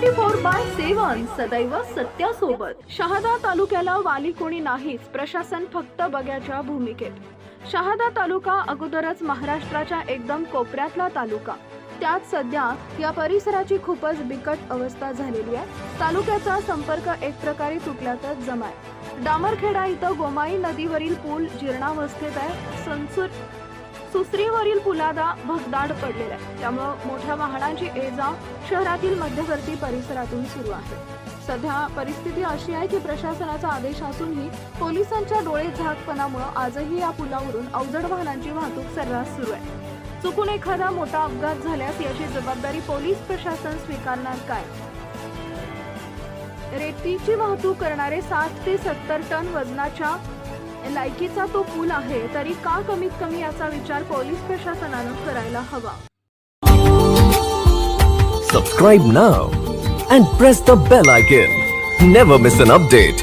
Twenty four by seven सदैव सत्यासोबत. शहादा तालुक्याला वाली कोणी नाहीच प्रशासन फक्त बघ्याच्या भूमिकेत. शहादा तालुका अगोदरच महाराष्ट्राच्या एकदम कोपऱ्यातला तालुका. त्यात सध्या या परिसराची खूपच बिकट अवस्था झालेली आहे. तालुक्याचा संपर्क एक प्रकारे तुटल्यातच जमाय. डामरखेडा इथं गोमाई नदीवरील पूल जीर्णावस्थेत आहे. संसूर सुसरीवरील पुलादा भगदाड पडलेला आहे. त्यामुळं मोठ्या वाहनांची ये जा शहरातील मध्यवर्ती परिसरातून सुरू आहे. सध्या परिस्थिती अशी आहे की प्रशासनाचा आदेश असूनही पोलिसांच्या डोळे झाकपणामुळे आजही या पुलावरून अवजड वाहनांची वाहतूक सर्रास सुरू आहे. चुकून एखादा मोठा अपघात झाल्यास याची जबाबदारी पोलीस प्रशासन स्वीकारणार काय? रेतीची वाहतूक करणारे साठ ते सत्तर टन वजनाच्या लायकीचा तो पूल आहे तरी का कमीत कमी याचा विचार पोलीस प्रशासनानं करायला हवा? सबस्क्राईब ना and press the bell icon never miss an update